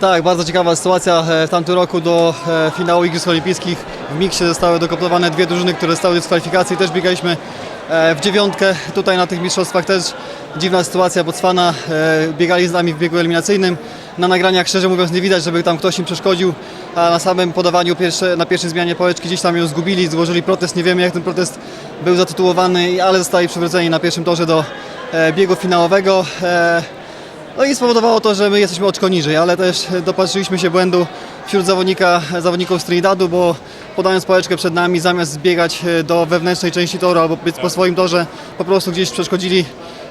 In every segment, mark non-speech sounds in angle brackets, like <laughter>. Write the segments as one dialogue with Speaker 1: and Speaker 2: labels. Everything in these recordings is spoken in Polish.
Speaker 1: Tak, bardzo ciekawa sytuacja. E, W tamtym roku do e, finału Igrzysk Olimpijskich w miksie zostały dokopowane dwie drużyny, które stały w dyskwalifikacji. Też biegaliśmy e, w dziewiątkę. Tutaj na tych mistrzostwach też dziwna sytuacja. Botswana biegali z nami w biegu eliminacyjnym. Na nagraniach szczerze mówiąc nie widać, żeby tam ktoś im przeszkodził, a na samym podawaniu pierwsze, na pierwszej zmianie pałeczki gdzieś tam ją zgubili, złożyli protest. Nie wiemy jak ten protest był zatytułowany, ale zostali przywróceni na pierwszym torze do biegu finałowego. No i spowodowało to, że my jesteśmy oczko niżej, ale też dopatrzyliśmy się błędu wśród zawodnika, zawodników z Trinidadu, bo podając pałeczkę przed nami, zamiast zbiegać e, do wewnętrznej części toru albo po swoim torze, po prostu gdzieś przeszkodzili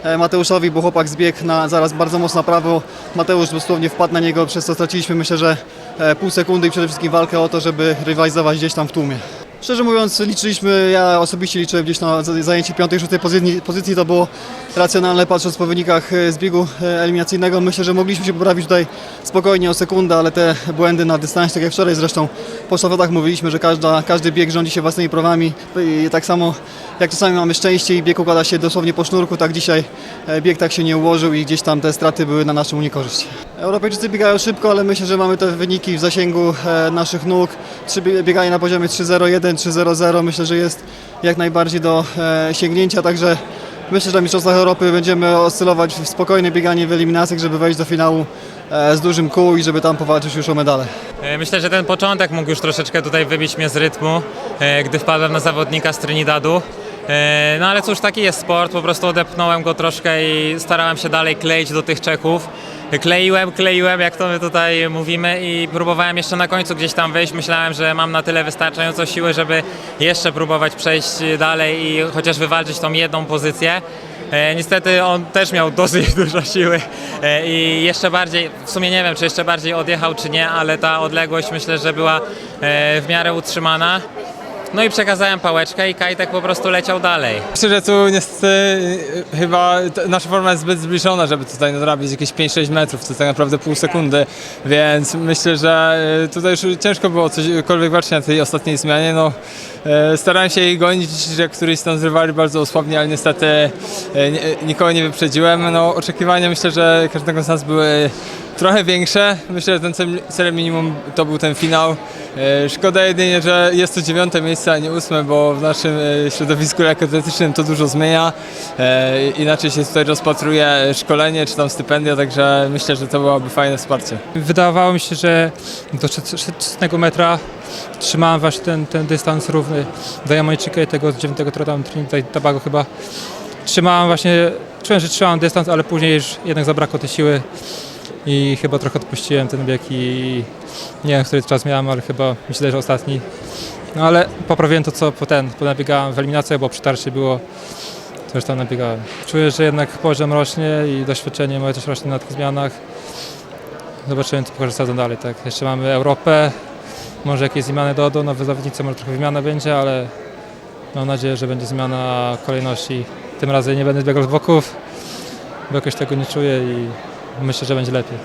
Speaker 1: e, Mateuszowi, bo chłopak zbiegł na zaraz bardzo mocno na prawo. Mateusz dosłownie wpadł na niego, przez co straciliśmy myślę, że e, pół sekundy i przede wszystkim walkę o to, żeby rywalizować gdzieś tam w tłumie. Szczerze mówiąc, liczyliśmy, ja osobiście liczyłem gdzieś na zajęcie piątej, szóstej pozycji, pozycji. To było racjonalne, patrząc po wynikach e, z biegu e, eliminacyjnego. Myślę, że mogliśmy się poprawić tutaj spokojnie o sekundę, ale te błędy na dystansie, tak jak wczoraj zresztą po sztafetach mówiliśmy, że każda, każdy bieg rządzi się własnymi prawami. Tak samo jak czasami mamy szczęście i bieg układa się dosłownie po sznurku, tak dzisiaj e, bieg tak się nie ułożył i gdzieś tam te straty były na naszą niekorzyść. Europejczycy biegają szybko, ale myślę, że mamy te wyniki w zasięgu e, naszych nóg. Bieganie na poziomie 3.01, 3.00 myślę, że jest jak najbardziej do e, sięgnięcia, także myślę, że na Mistrzostwach Europy będziemy oscylować w spokojne bieganie w eliminacjach, żeby wejść do finału e, z dużym kół i żeby tam powalczyć już o medale.
Speaker 2: Myślę, że ten początek mógł już troszeczkę tutaj wybić mnie z rytmu, gdy wpadłem na zawodnika z Trinidadu. No ale cóż, taki jest sport, po prostu odepchnąłem go troszkę i starałem się dalej kleić do tych Czeków. Kleiłem, kleiłem, jak to my tutaj mówimy i próbowałem jeszcze na końcu gdzieś tam wyjść. Myślałem, że mam na tyle wystarczająco siły, żeby jeszcze próbować przejść dalej i chociaż wywalczyć tą jedną pozycję. E, niestety on też miał dosyć <laughs> dużo siły e, i jeszcze bardziej, w sumie nie wiem czy jeszcze bardziej odjechał czy nie, ale ta odległość myślę, że była e, w miarę utrzymana. No i przekazałem pałeczkę i Kajtek po prostu leciał dalej.
Speaker 3: Myślę, że tu niestety y, chyba nasza forma jest zbyt zbliżona, żeby tutaj nadrobić jakieś 5-6 metrów, to tak naprawdę pół sekundy, więc myślę, że y, tutaj już ciężko było cośkolwiek walczyć na tej ostatniej zmianie. No, y, starałem się jej gonić, że któryś tam z rywali bardzo osłabnie, ale niestety nie- nikogo nie wyprzedziłem. No, oczekiwania myślę, że każdego z nas były trochę większe. Myślę, że ten cel- celem minimum to był ten finał. E, Szkoda jedynie, że jest to dziewiąte miejsce, a nie ósme, bo w naszym e, środowisku lekkoatletycznym to dużo zmienia. E, Inaczej się tutaj rozpatruje szkolenie czy tam stypendia, także myślę, że to byłoby fajne wsparcie.
Speaker 4: Wydawało mi się, że do 300 metra trzymałem właśnie ten, ten dystans równy do Jamajczyka i tego z 9 tora tam Trinidad chyba. Trzymałem właśnie, czułem, że trzymałem dystans, ale później już jednak zabrakło tej siły i chyba trochę odpuściłem ten bieg i nie wiem, który czas miałem, ale chyba mi się że ostatni. No ale poprawiłem to, co po ten, ponabiegałem w eliminacjach, bo przytarcie było, to już tam nabiegałem. Czuję, że jednak poziom rośnie i doświadczenie moje też rośnie na tych zmianach. Zobaczymy, co pokaże sezon dalej. Tak. Jeszcze mamy Europę, może jakieś zmiany dodał, nowe zawodnicy, może trochę wymiana będzie, ale mam nadzieję, że będzie zmiana kolejności. Tym razem nie będę biegał z boków, bo jakoś tego nie czuję i myślę, że będzie lepiej.